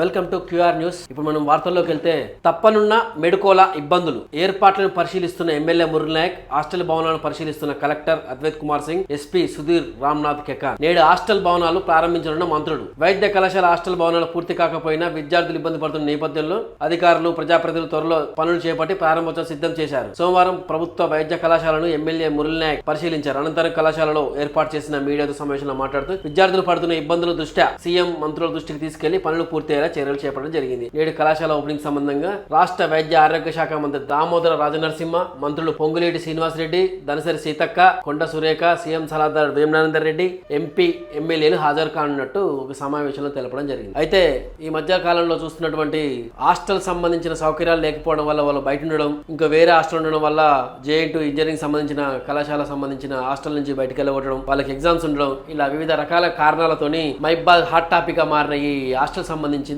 Welcome to QR news. ఇప్పుడు మనం వార్తల్లోకి వెళ్తే తప్పనున్న మెడుకోల ఇబ్బందులు ఏర్పాట్లను పరిశీలిస్తున్న ఎమ్మెల్యే మురళి నాయక్ హాస్టల్ భవనాలను పరిశీలిస్తున్న కలెక్టర్ అద్వైత్ కుమార్ సింగ్ ఎస్పీ సుధీర్ రామ్నాథ్ కెకాన్. నేడు హాస్టల్ భవనాలు ప్రారంభించనున్న మంత్రులు వైద్య కళాశాల హాస్టల్ భవనాలు పూర్తి కాకపోయినా విద్యార్థులు ఇబ్బంది పడుతున్న నేపథ్యంలో అధికారులు ప్రజాప్రతినిధులు త్వరలో పనులు చేపట్టి ప్రారంభోత్సవం సిద్ధం చేశారు. సోమవారం ప్రభుత్వ వైద్య కళాశాలను ఎమ్మెల్యే మురళి నాయక్ పరిశీలించారు. అనంతరం కళాశాలలో ఏర్పాటు చేసిన మీడియాతో సమావేశంలో మాట్లాడుతూ విద్యార్థులు పడుతున్న ఇబ్బందుల దృష్ట్యా సీఎం మంత్రుల దృష్టికి తీసుకెళ్ళి పనులు పూర్తయ్యేలా చర్యలు చేపట్టడం జరిగింది. నేడు కళాశాల ఓపెనింగ్ సంబంధంగా రాష్ట్ర వైద్య ఆరోగ్య శాఖ మంత్రి దామోదర రాజనరసింహ మంత్రులు పొంగులేటి శ్రీనివాసరెడ్డి దనసరి సీతక్క కొండ సురేఖ సీఎం సలహాదారు వేమనానందర్ రెడ్డి ఎంపీ ఎమ్మెల్యేలు హాజరు కానున్నట్టు ఒక సమావేశంలో తెలపడం జరిగింది. అయితే ఈ మధ్య కాలంలో చూస్తున్నటువంటి హాస్టల్ సంబంధించిన సౌకర్యాలు లేకపోవడం వల్ల వాళ్ళు బయట ఉండడం ఇంకా వేరే హాస్టల్ ఉండడం వల్ల జేఎన్టు ఇంజనీరింగ్ సంబంధించిన కళాశాల సంబంధించిన హాస్టల్ నుంచి బయటకు వెళ్ళగొట్టడం వాళ్ళకి ఎగ్జామ్స్ ఉండడం ఇలా వివిధ రకాల కారణాలతోని మైబాల్ హాట్ టాపిక్గా మారిన ఈ హాస్టల్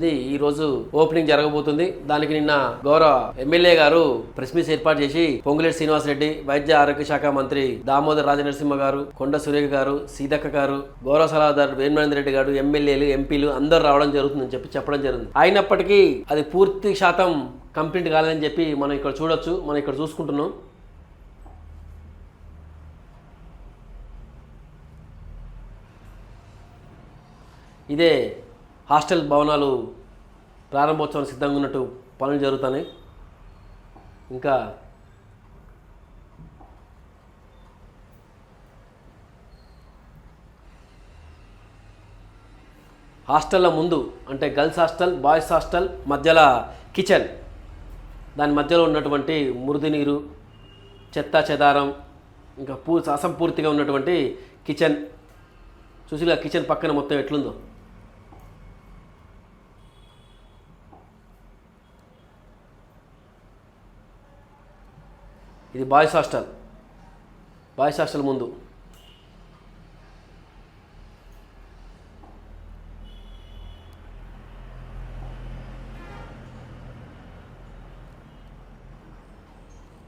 సంబంధించింది ఈ రోజు ఓపెనింగ్ జరగబోతుంది. దానికి నిన్న గౌరవ ఎమ్మెల్యే గారు ప్రెస్ మీట్ ఏర్పాటు చేసి పొంగులేటి శ్రీనివాస్ రెడ్డి వైద్య ఆరోగ్య శాఖ మంత్రి దామోదర్ రాజనరసింహ గారు కొండ సురేఖ గారు సీతక్క గారు గౌరవ సలహాదారు వేమనేంద్ర రెడ్డి గారు ఎమ్మెల్యేలు ఎంపీలు అందరు రావడం జరుగుతుందని చెప్పి చెప్పడం జరిగింది. అయినప్పటికీ అది పూర్తి శాతం కంప్లీట్ కాలేదని చెప్పి మనం ఇక్కడ చూడొచ్చు. మనం ఇక్కడ చూసుకుంటున్నాం. ఇదే హాస్టల్ భవనాలు ప్రారంభోత్సవం సిద్ధంగా ఉన్నట్టు పనులు జరుగుతున్నాయి. ఇంకా హాస్టల్ల ముందు అంటే గర్ల్స్ హాస్టల్ బాయ్స్ హాస్టల్ మధ్యలో కిచెన్. దాని మధ్యలో ఉన్నటువంటి మురిది నీరు చెత్త చెదారం ఇంకా పూ అసంపూర్తిగా ఉన్నటువంటి కిచెన్. చూసిగా కిచెన్ పక్కన మొత్తం ఎట్లుందో? ఇది బాయ్స్ హాస్టల్. బాయ్స్ హాస్టల్ ముందు.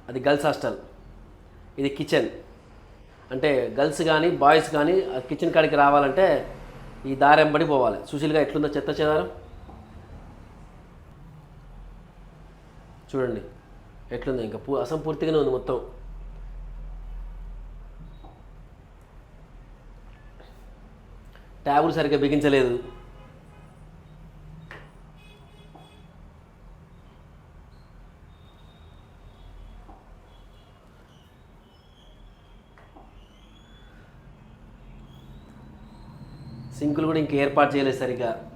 అది గర్ల్స్ హాస్టల్. ఇది కిచెన్. అంటే గర్ల్స్ కానీ బాయ్స్ కానీ కిచెన్ కాడికి రావాలంటే ఈ దారెంబడి పోవాలి. సుశీల్గా ఎట్లుందో చెత్త చెదారం. చూడండి. ఎట్లుందో ఇంకా? పూ అసంపూర్తిగానే ఉంది మొత్తం. ట్యాబులు సరిగ్గా బిగించలేదు. సింకులు కూడా ఇంకా ఏర్పాటు చేయలేదు సరిగ్గా.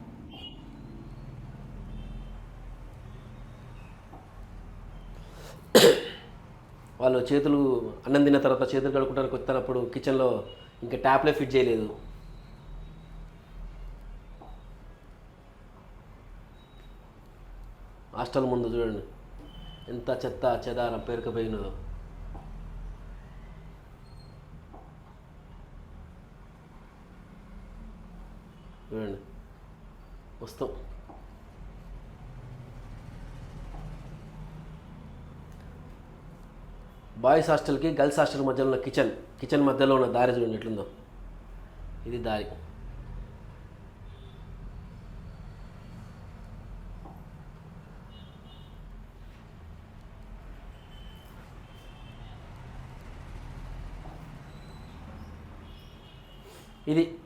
వాళ్ళు చేతులు అన్నం తిన్న తర్వాత చేతులు కడుక్కుంటానికి వస్తున్నప్పుడు కిచెన్లో ఇంకా ట్యాప్లే ఫిట్ చేయలేదు. హాస్టల్ ముందు చూడండి. ఎంత చెత్త చెదారం పేరుకపోయినదో. చూడండి. వస్తాం. బాయ్స్ హాస్టల్కి గర్ల్స్ హాస్టల్ మధ్యలో ఉన్న కిచెన్. కిచెన్ మధ్యలో ఉన్న దారి చూడండి ఎట్లుందో. ఇది దారి. ఇది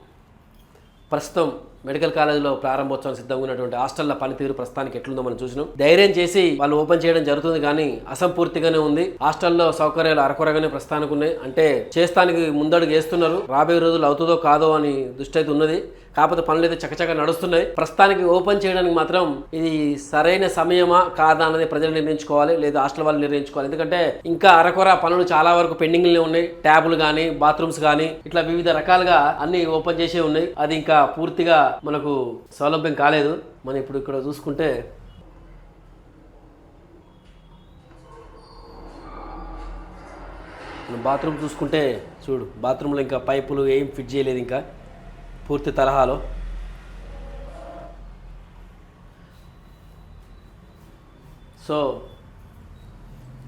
ప్రస్తుతం మెడికల్ కాలేజీలో ప్రారంభోత్సవం సిద్ధంగా ఉన్నటువంటి హాస్టల్ల పనితీరు ప్రస్తుతానికి ఎట్లుందో మనం చూసినాం. ధైర్యం చేసి వాళ్ళు ఓపెన్ చేయడం జరుగుతుంది కానీ అసంపూర్తిగానే ఉంది. హాస్టల్లో సౌకర్యాలు అరకొరగానే ప్రస్తుతానికి ఉన్నాయి. అంటే చేస్తానికి ముందడుగు వేస్తున్నారు. రాబోయే రోజులు అవుతుందో కాదో అని దృష్టి అయితే ఉన్నది. కాకపోతే పనులు అయితే చకచక నడుస్తున్నాయి. ప్రస్తుతానికి ఓపెన్ చేయడానికి మాత్రం ఇది సరైన సమయమా కాదా అన్నది ప్రజలు నిర్ణయించుకోవాలి లేదా హాస్టల్ వాళ్ళు నిర్ణయించుకోవాలి. ఎందుకంటే ఇంకా అరకొర పనులు చాలా వరకు పెండింగ్లో ఉన్నాయి. ట్యాబులు కానీ బాత్రూమ్స్ కానీ ఇట్లా వివిధ రకాలుగా అన్ని ఓపెన్ చేసే ఉన్నాయి. అది ఇంకా పూర్తిగా మనకు సౌలభ్యం కాలేదు. మనం ఇప్పుడు ఇక్కడ చూసుకుంటే మనం బాత్రూమ్ చూసుకుంటే చూడు బాత్రూంలో ఇంకా పైపులు ఏం ఫిట్ చేయలేదు ఇంకా. పూర్తి తరహాలో. సో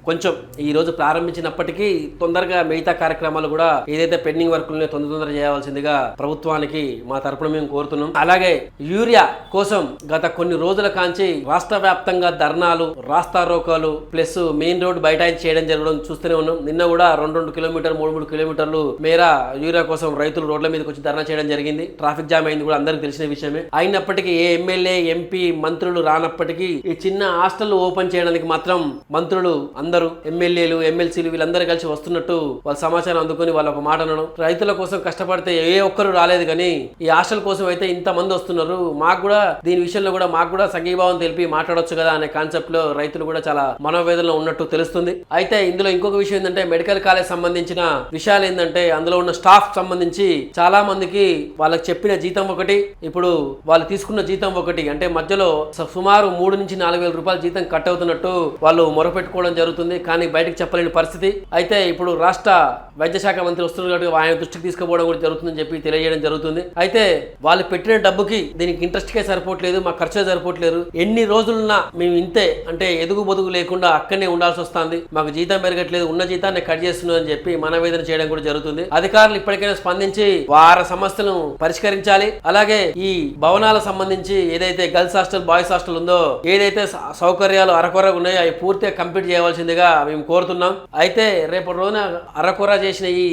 కొంచెం ఈ రోజు ప్రారంభించినప్పటికీ తొందరగా మిగతా కార్యక్రమాలు కూడా ఏదైతే పెండింగ్ వర్క్ తొందర తొందర చేయాల్సిందిగా ప్రభుత్వానికి మా తరపున మేము కోరుతున్నాం. అలాగే యూరియా కోసం గత కొన్ని రోజుల కాంచి రాష్ట్ర వ్యాప్తంగా ధర్నాలు రాస్తారోకాలు ప్లస్ మెయిన్ రోడ్ బైఠాయించి చేయడం జరగడం చూస్తూనే ఉన్నాం. నిన్న కూడా రెండు రెండు కిలోమీటర్ మూడు మూడు కిలోమీటర్లు మేర యూరియా కోసం రైతులు రోడ్ల మీదకి వచ్చి ధర్నా చేయడం జరిగింది. ట్రాఫిక్ జామ్ అయింది కూడా అందరికీ తెలిసిన విషయమే. అయినప్పటికీ ఏ ఎమ్మెల్యే ఎంపీ మంత్రులు రానప్పటికీ ఈ చిన్న హాస్టల్ ఓపెన్ చేయడానికి మాత్రం మంత్రులు అందరూ ఎమ్మెల్యేలు ఎమ్మెల్సీలు వీళ్ళందరూ కలిసి వస్తున్నట్టు వాళ్ళ సమాచారం అందుకొని వాళ్ళ ఒక మాట అనడం. రైతుల కోసం కష్టపడితే ఏ ఒక్కరు రాలేదు కానీ ఈ హాస్టల్ కోసం అయితే ఇంత మంది వస్తున్నారు. మాకు కూడా దీని విషయంలో కూడా మాకు కూడా సంఘీభావం తెలిపి మాట్లాడొచ్చు కదా అనే కాన్సెప్ట్లో రైతులు కూడా చాలా మనోవేదనలో ఉన్నట్టు తెలుస్తుంది. అయితే ఇందులో ఇంకొక విషయం ఏంటంటే మెడికల్ కాలేజ్ సంబంధించిన విషయాలు ఏంటంటే అందులో ఉన్న స్టాఫ్ సంబంధించి చాలా మందికి వాళ్ళకి చెప్పిన జీతం ఒకటి ఇప్పుడు వాళ్ళు తీసుకున్న జీతం ఒకటి. అంటే మధ్యలో సుమారు మూడు నుంచి నాలుగు వేల రూపాయల జీతం కట్ అవుతున్నట్టు వాళ్ళు మొరపెట్టుకోవడం జరుగుతుంది. కానీ బయటకు చెప్పలేని పరిస్థితి. అయితే ఇప్పుడు రాష్ట్ర వైద్య శాఖ మంత్రి వస్తున్నారు కాబట్టి ఆయన దృష్టికి తీసుకుపోవడం కూడా జరుగుతుందని చెప్పి తెలియజేయడం జరుగుతుంది. అయితే వాళ్ళు పెట్టిన డబ్బుకి దీనికి ఇంట్రెస్ట్ కే సరిపోవట్లేదు మా ఖర్చే సరిపోవట్లేదు. ఎన్ని రోజులున్నా మేము ఇంతే అంటే ఎదుగు బొదుగు లేకుండా అక్కడనే ఉండాల్సి వస్తుంది. మాకు జీతం పెరగట్లేదు ఉన్న జీతాన్ని కట్ చేస్తున్నాం అని చెప్పి మనవేదన చేయడం కూడా జరుగుతుంది. అధికారులు ఇప్పటికైనా స్పందించి వారి సమస్యలను పరిష్కరించాలి. అలాగే ఈ భవనాల సంబంధించి ఏదైతే గర్ల్స్ హాస్టల్ బాయ్స్ హాస్టల్ ఉందో ఏదైతే సౌకర్యాలు అరకొరగా ఉన్నాయో అవి పూర్తిగా కంప్లీట్ చేయవలసిందిగా మేము కోరుతున్నాం. అయితే రేపటి రోజున అరకొర చేసిన ఈ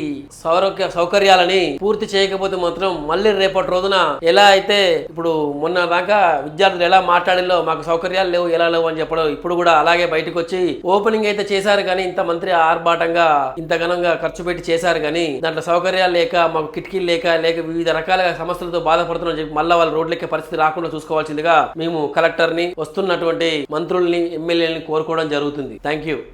సౌరక్య సౌకర్యాలని పూర్తి చేయకపోతే మాత్రం మళ్ళీ రేపటి రోజున ఎలా అయితే ఇప్పుడు మొన్న దాకా విద్యార్థులు ఎలా మాట్లాడిలో మాకు సౌకర్యాలు లేవు ఎలా లేవు అని చెప్పడం ఇప్పుడు కూడా అలాగే బయటకు వచ్చి ఓపెనింగ్ అయితే చేశారు కానీ ఇంత మంత్రి ఆర్భాటంగా ఇంత ఘనంగా ఖర్చు పెట్టి చేశారు కానీ దాంట్లో సౌకర్యాలు లేక మాకు కిటికీలు లేక లేక వివిధ రకాల సమస్యలతో బాధపడుతున్నాం చెప్పి మళ్ళీ వాళ్ళు రోడ్లెక్కే పరిస్థితి రాకుండా చూసుకోవాల్సిందిగా మేము కలెక్టర్ని వస్తున్నటువంటి మంత్రుల్ని ఎమ్మెల్యేని కోరుకోవడం జరుగుతుంది. Thank you.